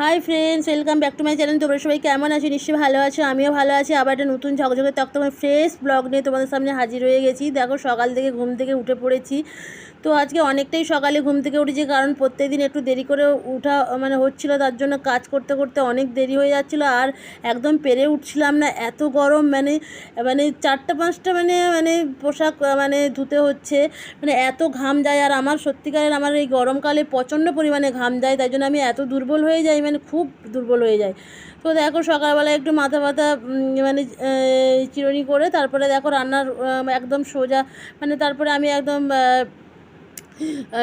Hi friends welcome back to my channel তোমরা সবাই কেমন আছো? নিশ্চয়ই ভালো আছো, আমিও ভালো আছি। আবার একটা নতুন ঝকঝকে তখন ফ্রেশ ব্লগ নিয়ে তোমাদের সামনে হাজির হয়ে গেছি। দেখো, সকাল থেকে ঘুম থেকে উঠে পড়েছি। তো আজকে অনেকটাই সকালে ঘুম থেকে উঠেছি, কারণ প্রত্যেক দিন একটু দেরি করে উঠা মানে হচ্ছিল, তার জন্য কাজ করতে করতে অনেক দেরি হয়ে যাচ্ছিল আর একদম পেরে উঠছিলাম না, এত গরম মানে মানে চারটা পাঁচটা মানে মানে পোশাক মানে ধুতে হচ্ছে মানে এত ঘাম যায় আর আমার সত্যিকারের আমার এই গরমকালে প্রচণ্ড পরিমাণে ঘাম যায়, তাই জন্য আমি এত দুর্বল হয়ে যাই মানে খুব দুর্বল হয়ে যায় তো দেখো সকালবেলা একটু মাথা ব্যথা মানে চিরুনি করে, তারপরে দেখো রান্নার একদম সোজা মানে তারপরে আমি একদম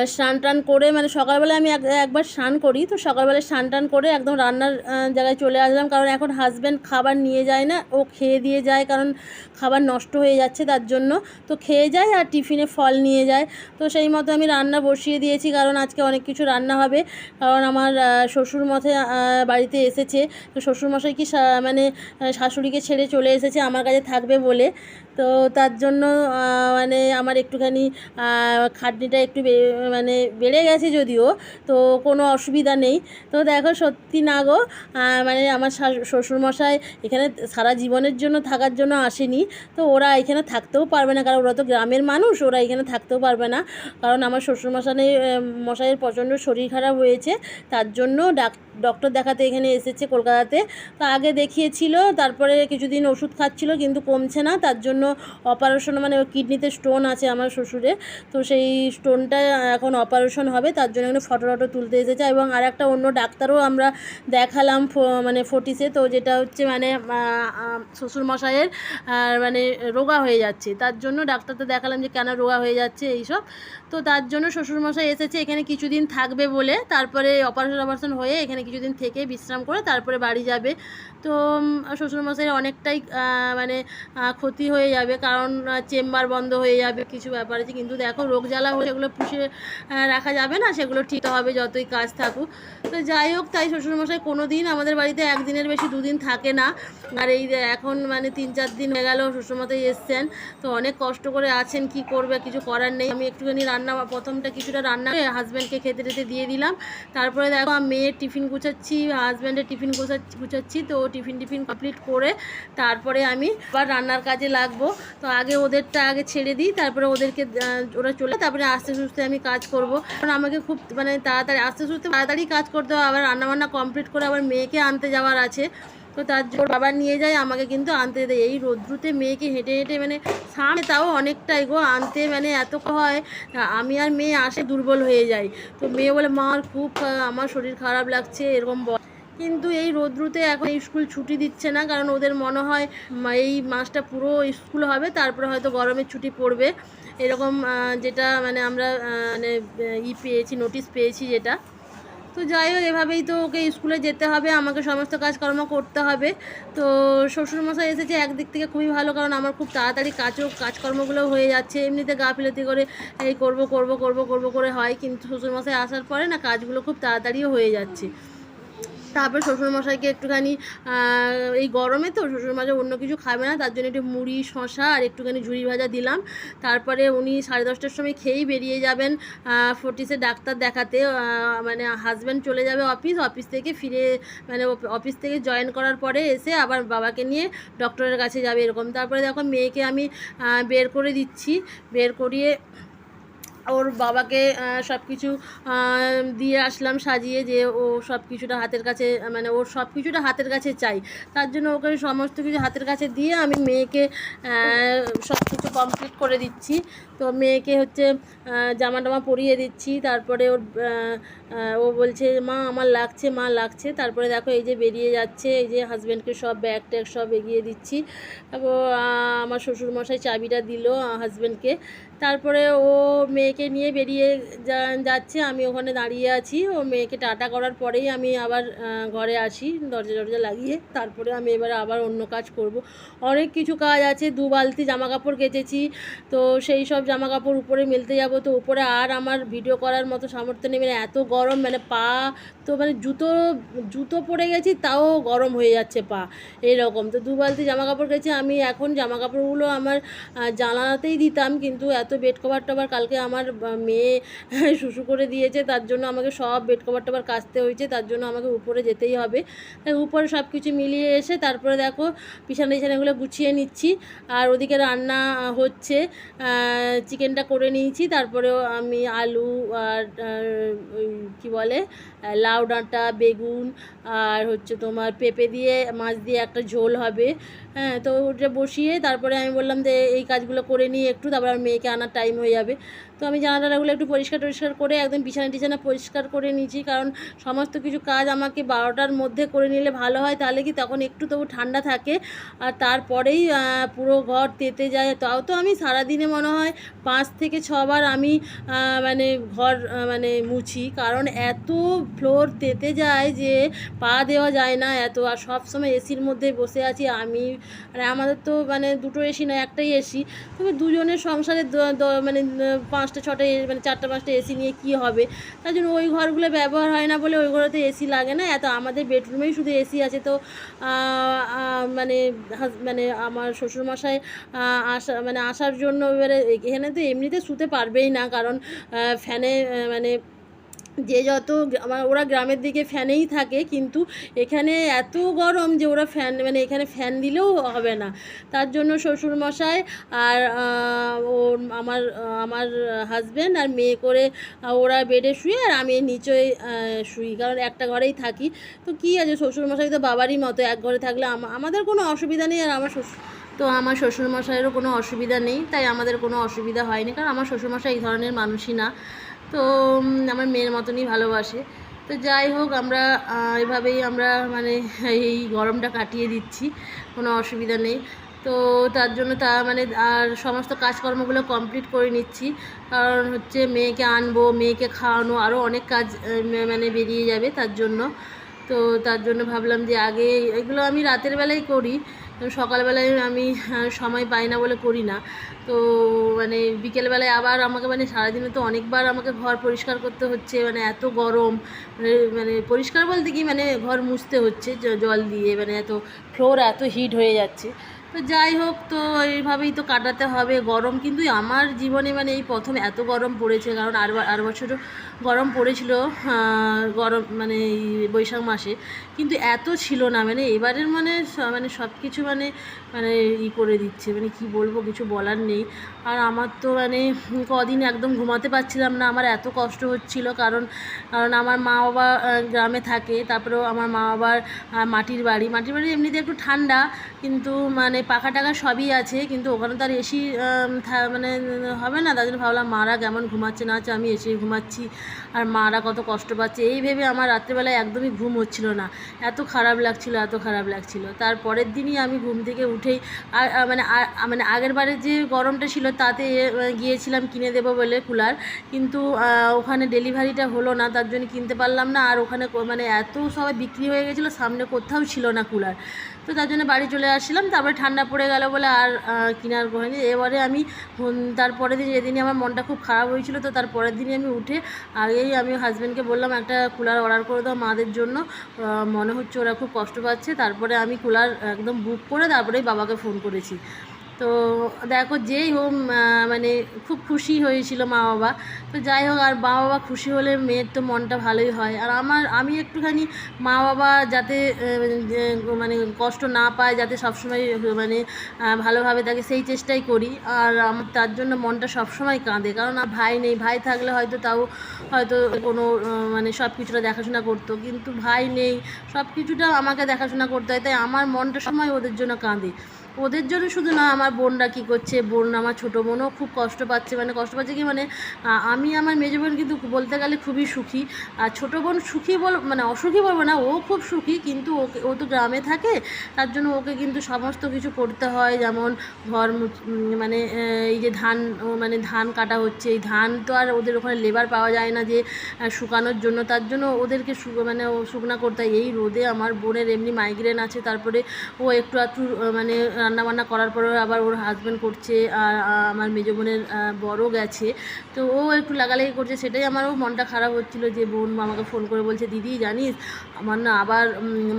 স্নান টান করে মানে সকালবেলা আমি এক- একবার স্নান করি, তো সকালবেলা স্নান টান করে একদম রান্নার জায়গায় চলে আসলাম। কারণ এখন হাজব্যান্ড খাবার নিয়ে যায় না, ও খেয়ে দিয়ে যায়, কারণ খাবার নষ্ট হয়ে যাচ্ছে তার জন্য। তো খেয়ে যায় আর টিফিনে ফল নিয়ে যায়। তো সেই মতো আমি রান্না বসিয়ে দিয়েছি, কারণ আজকে অনেক কিছু রান্না হবে। কারণ আমার শ্বশুর মশাই বাড়িতে এসেছে। তো শ্বশুরমশাই কি মানে শাশুড়িকে ছেড়ে চলে এসেছে, আমার কাছে থাকবে বলে। তো তার জন্য মানে আমার একটুখানি খাটনিটা একটু মানে বেড়ে গেছে যদিও, তো কোনো অসুবিধা নেই। তো দেখো সত্যি না গো মানে আমার শ্বশুরমশাই এখানে সারা জীবনের জন্য থাকার জন্য আসেনি। তো ওরা এখানে থাকতেও পারবে না, কারণ ওরা তো গ্রামের মানুষ, ওরা এখানে থাকতেও পারবে না। কারণ আমার শ্বশুরমশাই মশাইয়ের প্রচণ্ড শরীর খারাপ হয়েছে, তার জন্য ডাক, ডক্টর দেখাতে এখানে এসেছে কলকাতাতে। তো আগে দেখিয়েছিল, তারপরে কিছুদিন ওষুধ খাচ্ছিল, কিন্তু কমছে না, তার জন্য অপারেশন মানে কিডনিতে স্টোন আছে আমার শ্বশুরে, তো সেই স্টোনটা এখন অপারেশন হবে, তার জন্য এখানে ফটো টটো তুলতে এসেছে এবং আর একটা অন্য ডাক্তারও আমরা দেখালাম মানে ফটিসে তো যেটা হচ্ছে মানে শ্বশুরমশাইয়ের মানে রোগা হয়ে যাচ্ছে, তার জন্য ডাক্তারটা দেখালাম যে কেন রোগা হয়ে যাচ্ছে এইসব, তো তার জন্য শ্বশুরমশাই এসেছে, এখানে কিছুদিন থাকবে বলে, তারপরে অপারেশন অপারেশন হয়ে এখানে কিছুদিন থেকে বিশ্রাম করে তারপরে বাড়ি যাবে, তো শ্বশুরমশাইয়ের অনেকটাই মানে ক্ষতি হয়ে যাবে, কারণ চেম্বার বন্ধ হয়ে যাবে, কিছু ব্যাপার আছে। কিন্তু দেখো, রোগ জ্বালা হলে সেগুলো পুষে রাখা যাবে না, সেগুলো ঠিক হবে যতই কাজ থাকুক। তো যাই হোক, তাই শ্বশুরমশাই কোনো দিন আমাদের বাড়িতে একদিনের বেশি দুদিন থাকে না। আর এই এখন মানে তিন চার দিন হয়ে গেল, শ্বশুরমশাই এসছেন, তো অনেক কষ্ট করে আছেন, কি করবে, কিছু করার নেই। আমি একটুখানি রান্না প্রথমটা কিছুটা রান্না করে হাজব্যান্ডকে খেতে টেতে দিয়ে দিলাম। তারপরে দেখো মেয়ের টিফিন গুছাচ্ছি হাজব্যান্ডের টিফিন গুছাচ্ছি গুছাচ্ছি, তো টিফিন টিফিন কমপ্লিট করে তারপরে আমি আবার রান্নার কাজে লাগবো। তো আগে ওদেরটা আগে ছেড়ে দিই, তারপরে ওদেরকে ওরা চলে তারপরে আস্তে সুস্তে আমি কাজ করব। কারণ আমাকে খুব মানে তাড়াতাড়ি, আস্তে সুস্তে তাড়াতাড়ি কাজ করতে হবে, আবার রান্নাবান্না কমপ্লিট করে আবার মেয়েকে আনতে যাওয়ার আছে। তো তার জন্য বাবা নিয়ে যায়, আমাকে কিন্তু আনতে দেয়। এই রোদ্রুতে মেয়েকে হেঁটে হেঁটে মানে সামনে তাও অনেকটাই গো, আনতে মানে এত হয় আমি আর মেয়ে আসে দুর্বল হয়ে যাই। তো মেয়ে বলে মার খুব আমার শরীর খারাপ লাগছে, এরকম কিন্তু এই রোদ্রুতে এখন স্কুল ছুটি দিচ্ছে না, কারণ ওদের মনে হয় এই মাসটা পুরো স্কুল হবে, তারপরে হয়তো গরমের ছুটি পড়বে। এরকম যেটা মানে আমরা মানে ই পেয়েছি, নোটিশ পেয়েছি যেটা। তো যাই হোক, এভাবেই তো ওকে স্কুলে যেতে হবে, আমাকে সমস্ত কাজকর্ম করতে হবে। তো শ্বশুরমশাই এসেছে একদিক থেকে খুবই ভালো, কারণ আমার খুব তাড়াতাড়ি কাজও কাজকর্মগুলো হয়ে যাচ্ছে। এমনিতে গাফিলতি করে এই করব করব করব করব করে হয়, কিন্তু শ্বশুরমশাই আসার পরে না, কাজগুলো খুব তাড়াতাড়িও হয়ে যাচ্ছে। তারপর শ্বশুরমশাইকে একটুখানি এই গরমে তো শ্বশুরমশাই অন্য কিছু খাবে না, তার জন্য একটু মুড়ি শশা আর একটুখানি ঝুড়ি ভাজা দিলাম। তারপরে উনি সাড়ে দশটার সময় খেয়েই বেরিয়ে যাবেন ফোর্টিসে ডাক্তার দেখাতে মানে হাজব্যান্ড চলে যাবে অফিস অফিস থেকে ফিরে মানে অফিস থেকে জয়েন করার পরে এসে আবার বাবাকে নিয়ে ডক্টরের কাছে যাবে এরকম। তারপরে দেখো মেয়েকে আমি বের করে দিচ্ছি, বের করিয়ে ওর বাবাকে সব কিছু দিয়ে আসলাম সাজিয়ে যে ও সব কিছুটা হাতের কাছে মানে ওর সব কিছুটা হাতের কাছে চাই। তার জন্য ওকে সমস্ত কিছু হাতের কাছে দিয়ে আমি মেয়েকে সব কিছু কমপ্লিট করে দিচ্ছি। তো মেয়েকে হচ্ছে জামা টামা পরিয়ে দিচ্ছি। তারপরে ওর ও বলছে, মা, আমার লাগছে, মা লাগছে। তারপরে দেখো এই যে বেরিয়ে যাচ্ছে, এই যে হাজব্যান্ডকে সব ব্যাগ ট্যাগ সব এগিয়ে দিচ্ছি। তারপর আমার শ্বশুরমশাই চাবিটা দিল হাজব্যান্ডকে তারপরে ও মেয়েকে নিয়ে বেরিয়ে যাচ্ছে, আমি ওখানে দাঁড়িয়ে আছি। ও মেয়েকে টাটা করার পরেই আমি আবার ঘরে আসি, দরজা দরজা লাগিয়ে। তারপরে আমি এবারে আবার অন্য কাজ করব। অনেক কিছু কাজ আছে, দু বালতি জামা কাপড় কেচেছি। তো সেই সব জামা কাপড় উপরে মেলতে যাব। তো উপরে আর আমার ভিডিও করার মতো সামর্থ্য নেই। মানে এত গরম মানে পা তো মানে জুতো জুতো পরে গেছি, তাও গরম হয়ে যাচ্ছে পা, এইরকম। তো দু বালতি জামা কাপড় কেচে আমি এখন জামা কাপড়গুলো আমার জানালাতেই দিতাম, কিন্তু এত বেড কভার টভার কালকে আমার মেয়ে শুশু করে দিয়েছে, তার জন্য আমাকে সব বেড কভার টভার কাচতে হয়েছে, তার জন্য আমাকে উপরে যেতেই হবে। উপরে সব কিছু মিলিয়ে এসে তারপরে দেখো বিছানা টিছানাগুলো গুছিয়ে নিচ্ছি, আর ওদিকে রান্না হচ্ছে চিকেনটা করে নিয়েছি, তারপরেও আমি আলু আর আর ওই কী বলে লাউ ডাঁটা, বেগুন আর হচ্ছে তোমার পেঁপে দিয়ে, মাছ দিয়ে একটা ঝোল হবে। হ্যাঁ তো ওটা বসিয়ে তারপরে আমি বললাম যে এই কাজগুলো করে নিই একটু, তারপর আমার মেয়েকে আনার টাইম হয়ে যাবে। তো আমি জানালাগুলো একটু পরিষ্কার টরিষ্কার করে একদম বিছানা টিছানা পরিষ্কার করে নিয়েছি, কারণ সমস্ত কিছু কাজ আমাকে বারোটার মধ্যে করে নিলে ভালো হয়, তাহলে কি তখন একটু তবু ঠান্ডা থাকে। আর তারপরেই পুরো ঘর তেতে যায়। তাও তো আমি সারাদিনে মনে হয় পাঁচ থেকে ছবার আমি মানে ঘর মানে মুছি, কারণ এত ফ্লোর তেতে যায় যে পা দেওয়া যায় না এত, আর সব সময় এসির মধ্যে বসে আছি আমি। মানে আমাদের তো মানে দুটো এসি না একটাই এসি তবে দুজনের সংসারে মানে পাঁচটা, ছটা মানে চারটা, পাঁচটা এসি নিয়ে কি হবে? তার জন্য ওই ঘরগুলো ব্যবহার হয় না বলে ওই ঘরেতে এসি লাগে না। এত, আমাদের বেডরুমেই শুধু এসি আছে। তো মানে মানে আমার শ্বশুরমশাই আসা মানে আসার জন্য এবারে এখানে তো এমনিতে শুতে পারবেই না। কারণ ফ্যানে মানে যে যত ওরা গ্রামের দিকে ফ্যানেই থাকে, কিন্তু এখানে এত গরম যে ওরা ফ্যান মানে এখানে ফ্যান দিলেও হবে না। তার জন্য শ্বশুরমশাই আর ওর আমার আমার হাজব্যান্ড আর মেয়ে করে ওরা বেডে শুয়ে আর আমি নিচে শুই, কারণ একটা ঘরেই থাকি। তো কী আছে, শ্বশুরমশাই তো বাবারই মতো, এক ঘরে থাকলে আমাদের কোনো অসুবিধা নেই আর আমার শ্বশুর, তো আমার শ্বশুরমশাইয়েরও কোনো অসুবিধা নেই, তাই আমাদের কোনো অসুবিধা হয়নি, কারণ আমার শ্বশুরমশাই এই ধরনের মানুষই না। তো আমার মেয়ের মতনই ভালোবাসে। তো যাই হোক, আমরা এভাবেই আমরা মানে এই গরমটা কাটিয়ে দিচ্ছি, কোনো অসুবিধা নেই। তো তার জন্য তা মানে আর সমস্ত কাজকর্মগুলো কমপ্লিট করে নিচ্ছি। কারণ হচ্ছে মেয়েকে আনব, মেয়েকে খাওয়ানো আরও অনেক কাজ মানে বেরিয়ে যাবে তার জন্য। তো তার জন্য ভাবলাম যে আগে এগুলো আমি রাতের বেলায় করি। সকালবেলায় আমি সময় পাই না বলে করি না। তো মানে বিকেলবেলায় আবার আমাকে মানে সারাদিনে তো অনেকবার আমাকে ঘর পরিষ্কার করতে হচ্ছে মানে এত গরম মানে মানে পরিষ্কার বলতে কি মানে ঘর মুছতে হচ্ছে জল দিয়ে মানে এত ফ্লোর এত হিট হয়ে যাচ্ছে। তো যাই হোক, তো এইভাবেই তো কাটাতে হবে। গরম কিন্তু আমার জীবনে মানে এই প্রথম এত গরম পড়েছে, কারণ আর আর বছরও গরম পড়েছিল গরম মানে বৈশাখ মাসে। কিন্তু এত ছিল না মানে এবারের মানে মানে সব কিছু মানে মানে ই করে দিচ্ছে মানে কি বলব কিছু বলার নেই। আর আমার তো মানে কদিন একদম ঘুমাতে পারছিলাম না, আমার এত কষ্ট হচ্ছিল কারণ কারণ আমার মা বাবা গ্রামে থাকে, তারপরেও আমার মা বাবার মাটির বাড়ি মাটির বাড়ি এমনিতে একটু ঠান্ডা, কিন্তু মানে পাখা টাকা সবই আছে, কিন্তু ওখানে তো আর এসি মানে হবে না, তার জন্য ভাবলাম, মারা কেমন ঘুমাচ্ছে? না আছে আমি এসে ঘুমাচ্ছি। আর মারা কত কষ্ট পাচ্ছে। এই ভেবে আমার রাত্রেবেলায় একদমই ঘুম হচ্ছিল না। এত খারাপ লাগছিল, এত খারাপ লাগছিল। তারপরের দিনই আমি ঘুম থেকে উঠেই আর মানে মানে আগের বারে যে গরমটা ছিল তাতে গিয়েছিলাম কিনে দেবো বলে কুলার। কিন্তু ওখানে ডেলিভারিটা হলো না, তার জন্য কিনতে পারলাম না। আর ওখানে মানে এত সবাই বিক্রি হয়ে গেছিল, সামনে কোথাও ছিল না কুলার। তো তার জন্য বাড়ি চলে আসছিলাম, তারপরে ঠান্ডা পড়ে গেল বলে আর কিনার হয়নি এবারে আমি তার তারপরের দিন যেদিনই আমার মনটা খুব খারাপ হয়েছিল, তো তার পরের দিনই আমি উঠে আগেই আমি হাজব্যান্ডকে বললাম, একটা কুলার অর্ডার করে দাও মাদের জন্য। মনে হচ্ছে ওরা খুব কষ্ট পাচ্ছে। তারপরে আমি কুলার একদম বুক করে তারপরেই বাবাকে ফোন করেছি। তো দেখো যেই হোক মানে খুব খুশি হয়েছিল মা বাবা। তো যাই হোক, আর মা বাবা খুশি হলে মেয়ের তো মনটা ভালোই হয়। আর আমার, আমি একটুখানি মা বাবা যাতে মানে কষ্ট না পায়, যাতে সবসময় মানে ভালোভাবে থাকে, সেই চেষ্টাই করি। আর আমার, তার জন্য মনটা সবসময় কাঁদে। কারণ আমার ভাই নেই। ভাই থাকলে হয়তো তাও, হয়তো কোনো মানে সব কিছুটা দেখাশোনা করতো। কিন্তু ভাই নেই। সব কিছুটা আমাকে দেখাশোনা করতে হয়। তাই আমার মনটা সময় ওদের জন্য কাঁদে। ওদের জন্য শুধু না, আমার বোনরা কী করছে? বোন, আমার ছোটো বোনও খুব কষ্ট পাচ্ছে। মানে কষ্ট পাচ্ছে কি মানে আমি আমার মেজো বোন কিন্তু বলতে গেলে খুবই সুখী। আর ছোটো বোন সুখী বল মানে অসুখী বলব না, ও খুব সুখী কিন্তু ওকে, ও তো গ্রামে থাকে। তার জন্য ওকে কিন্তু সমস্ত কিছু করতে হয়। যেমন ঘর মানে এই যে ধান মানে ধান কাটা হচ্ছে। এই ধান তো আর ওদের ওখানে লেবার পাওয়া যায় না যে শুকানোর জন্য। তার জন্য ওদেরকে মানে শুকনা করতে হয়। এই রোদে আমার বোনের এমনি মাইগ্রেন আছে। তারপরে ও একটু একটু মানে রান্না বান্না করার পরেও আবার ওর হাজব্যান্ড করছে আর আমার মেজো বোনের বড়ও গেছে। তো ও একটু লাগালাগি করছে, সেটাই আমারও মনটা খারাপ হচ্ছিল যে, বোন আমাকে ফোন করে বলছে, দিদি, জানিস আমার না আবার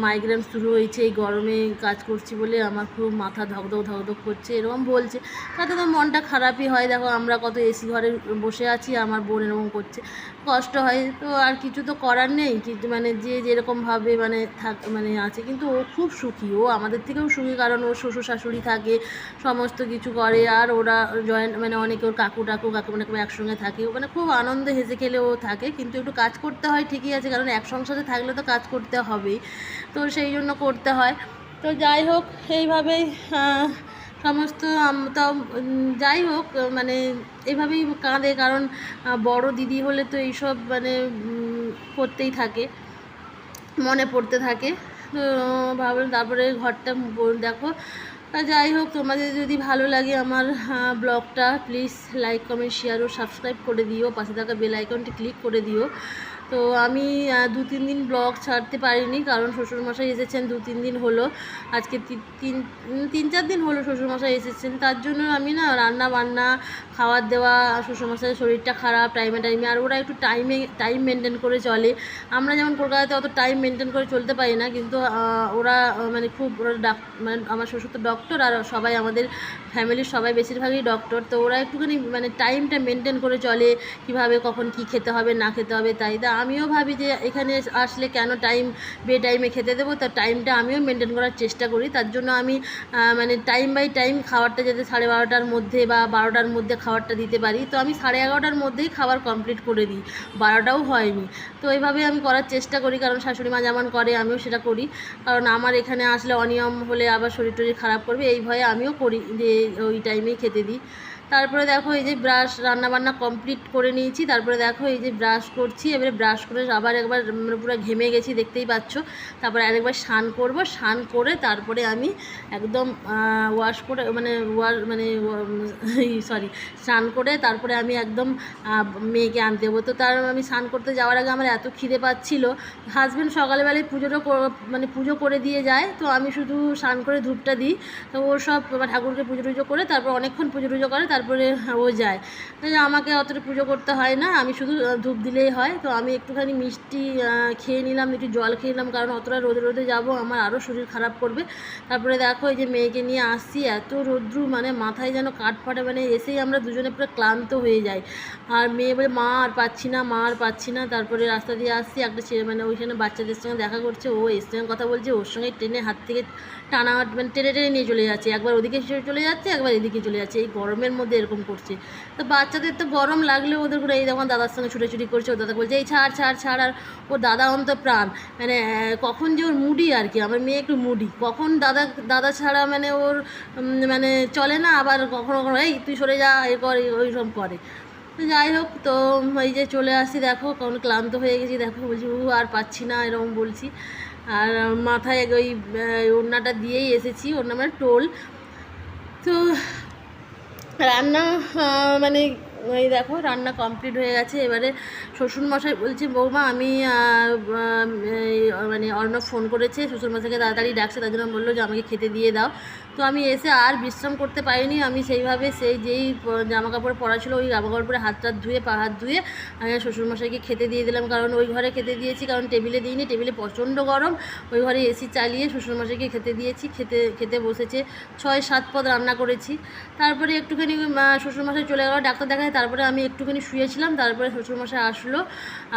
মাইগ্রেন শুরু হয়েছে, এই গরমে কাজ করছি বলে আমার খুব মাথা ধকধক ধকধক করছে, এরকম বলছে। তাতে তো মনটা খারাপই হয়। দেখো, আমরা কত এসি ঘরে বসে আছি, আমার বোন এরকম করছে। কষ্ট হয়। তো আর কিছু তো করার নেই। কিন্তু মানে যে যেরকমভাবে মানে থাক মানে আছে। কিন্তু ও খুব সুখী। ও আমাদের থেকেও সুখী, কারণ ওর শ্বশুর শাশুড়ি থাকে, সমস্ত কিছু করে আর ওরা জয়েন্ট মানে অনেকে ওর কাকু টাকু, কাকু মানে একসঙ্গে থাকে। মানে খুব আনন্দে হেসে খেলে ও থাকে, কিন্তু একটু কাজ করতে হয় ঠিকই আছে, কারণ এক সংসারে থাকলে তো কাজ করতে হবেই। তো সেই জন্য করতে হয়। তো যাই হোক, এইভাবেই সমস্ত তাও যাই হোক মানে এভাবেই কাঁদে, কারণ বড় দিদি হলে তো এইসব মানে করতেই থাকে, মনে পড়তে থাকে। তো ভাবলাম তারপরে ঘরটা দেখো যাই হোক, তোমাদের যদি ভালো লাগে আমার ব্লগটা প্লিজ লাইক কমেন্ট শেয়ার ও সাবস্ক্রাইব করে দিও। পাশে থাকা বেল আইকনটি ক্লিক করে দিও। তো আমি দু, তিন দিন ব্লগ ছাড়তে পারিনি কারণ শ্বশুরমশাই এসেছেন, দু, তিন দিন হলো। আজকে তিন তিন, চার দিন হলো শ্বশুরমশাই এসেছেন। তার জন্য আমি না রান্না বান্না, খাওয়ার দেওয়া, শ্বশুরমশাইয়ের শরীরটা খারাপ টাইমে টাইমে আর ওরা একটু টাইমে টাইম মেনটেন করে চলে। আমরা যেমন কলকাতাতে অত টাইম মেনটেন করে চলতে পারি না, কিন্তু ওরা মানে খুব ওরা ডাক মানে আমার শ্বশুর তো ডক্টর আর সবাই আমাদের ফ্যামিলির সবাই বেশিরভাগই ডক্টর তো ওরা একটুখানি মানে টাইমটা মেনটেন করে চলে, কীভাবে, কখন কি খেতে হবে, না খেতে হবে, তাই তা আমিও ভাবি যে এখানে আসলে কেন টাইম বে টাইমে খেতে দেবো? তার টাইমটা আমিও মেনটেন করার চেষ্টা করি। তার জন্য আমি মানে টাইম বাই টাইম খাবারটা যাতে সাড়ে বারোটার মধ্যে বা বারোটার মধ্যে খাবারটা দিতে পারি। তো আমি সাড়ে এগারোটার মধ্যেই খাবার কমপ্লিট করে দিই। বারোটাও হয়নি। তো এইভাবে আমি করার চেষ্টা করি। কারণ শাশুড়ি মা যেমন করে, আমিও সেটা করি। কারণ আমার এখানে আসলে অনিয়ম হলে আবার শরীর টরীর খারাপ করবে। এই ভয়ে আমিও করি যে ওই টাইমেই খেতে দিই। তারপরে দেখো এই যে ব্রাশ রান্নাবান্না কমপ্লিট করে নিয়েছি। তারপরে দেখো এই যে ব্রাশ করছি, এবারে ব্রাশ করে আবার একবার মানে পুরো ঘেমে গেছি, দেখতেই পাচ্ছ। তারপরে আরেকবার স্নান করব, স্নান করে তারপরে আমি একদম ওয়াশ করে মানে ওয়াশ মানে সরি স্নান করে তারপরে আমি একদম মেয়েকে আনতে দেবো তো তার আমি স্নান করতে যাওয়ার আগে আমার এত খিদে পাচ্ছিল। হাজব্যান্ড সকালবেলায় পুজোটা মানে পুজো করে দিয়ে যায়। তো আমি শুধু স্নান করে ধূপটা দিই। তো ও সব ঠাকুরকে পুজো টুজো করে তারপর অনেকক্ষণ পুজো টুজো করে, তারপরে ও যায়। আমাকে অতটা পুজো করতে হয় না, আমি শুধু ধূপ দিলেই হয়। তো আমি একটুখানি মিষ্টি খেয়ে নিলাম, একটু জল খেয়ে নিলাম, কারণ অতটা রোদে রোদে যাব, আমার আরও শরীর খারাপ করবে। তারপরে দেখো, এই যে মেয়েকে নিয়ে আসছি, এত রৌদ্রু মানে মাথায় যেন কাঠ ফাটে মানে এসেই আমরা দুজনে পুরো ক্লান্ত হয়ে যাই। আর মেয়ে বলে, মা, আর পাচ্ছি না, মা, আর পাচ্ছি না। তারপরে রাস্তা দিয়ে আসছি, একটা ছেলে মানে ওইখানে বাচ্চাদের সঙ্গে দেখা করছে, ও এর সঙ্গে কথা বলছে, ওর সঙ্গে ট্রেনে হাত থেকে টানা মানে টেনে টেনে নিয়ে চলে যাচ্ছে। একবার ওদিকে চলে যাচ্ছে, একবার এদিকে চলে যাচ্ছে। এই গরমের মধ্যে এরকম করছে। তো বাচ্চাদের তো গরম লাগলে ওদের করে এই যখন দাদার সঙ্গে ছুটোছুটি করছে ও দাদা বলছে, এই ছাড় ছাড় ছাড়। আর ওর দাদা অন্ত প্রাণ। মানে কখন যে ওর মুডি আর কি, আমার মেয়ে একটু মুডি কখন দাদা দাদা ছাড়া মানে ওর মানে চলে না, আবার কখনো কখনো, এই, তুই সরে যা, এ কর সব করে। যাই হোক, তো এই যে চলে আসি দেখো কারণ ক্লান্ত হয়ে গেছি, দেখো বলছি উ আর পাচ্ছি না, এরকম বলছি। আর মাথায় ওই ওড়নাটা দিয়েই এসেছি, ওড়না মানে টোল। তো রান্না মানে ওই দেখো রান্না কমপ্লিট হয়ে গেছে। এবারে শ্বশুরমশাই বলছে বৌমা আমি এই, মানে অর্ণব ফোন করেছে শ্বশুরমশাইকে তাড়াতাড়ি ডাকছে তার জন্য বলল যে আমাকে খেতে দিয়ে দাও। তো আমি এসে আর বিশ্রাম করতে পারিনি। আমি সেইভাবে সেই যেই জামা কাপড় পরা ছিল ওই জামা কাপড় পরে হাত টাত ধুয়ে পা হাত ধুয়ে আমি শ্বশুরমশাইকে খেতে দিয়ে দিলাম। কারণ ওই ঘরে খেতে দিয়েছি কারণ টেবিলে দিইনি। টেবিলে প্রচণ্ড গরম। ওই ঘরে এসি চালিয়ে শ্বশুরমশাইকে খেতে দিয়েছি। খেতে খেতে বসেছে। ছয় সাত পদ রান্না করেছি। তারপরে একটুখানি শ্বশুরমশাই চলে গেল। ডাক্তার দেখায় তারপরে আমি একটুখানি শুয়েছিলাম, তারপরে শ্বশুরমশাই আসলো।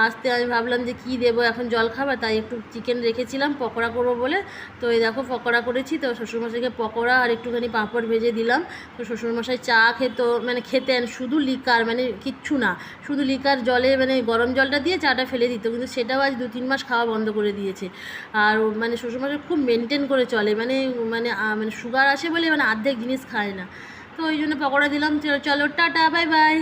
আসতে আমি ভাবলাম যে কী দেবো, এখন জল খাবার, তাই একটু চিকেন রেখেছিলাম, পকোড়া করব বলে। তো এই দেখো পকোড়া করেছি, তো শ্বশুরমশাইকে পকোড়া আর একটুখানি পাঁপড় ভেজে দিলাম। তো শ্বশুরমশাই চা খেত মানে খেতেন, শুধু লিকার মানে কিচ্ছু না, শুধু লিকার জলে মানে গরম জলটা দিয়ে চাটা ফেলে দিত, কিন্তু সেটাও আজ দু তিন মাস খাওয়া বন্ধ করে দিয়েছে। আর মানে শ্বশুরমশাই খুব মেনটেন করে চলে মানে মানে মানে সুগার আসে বলে মানে অর্ধেক জিনিস খায় না। তো ওই জন্য পকোড়া দিলাম। চলো টাটা বাই বাই।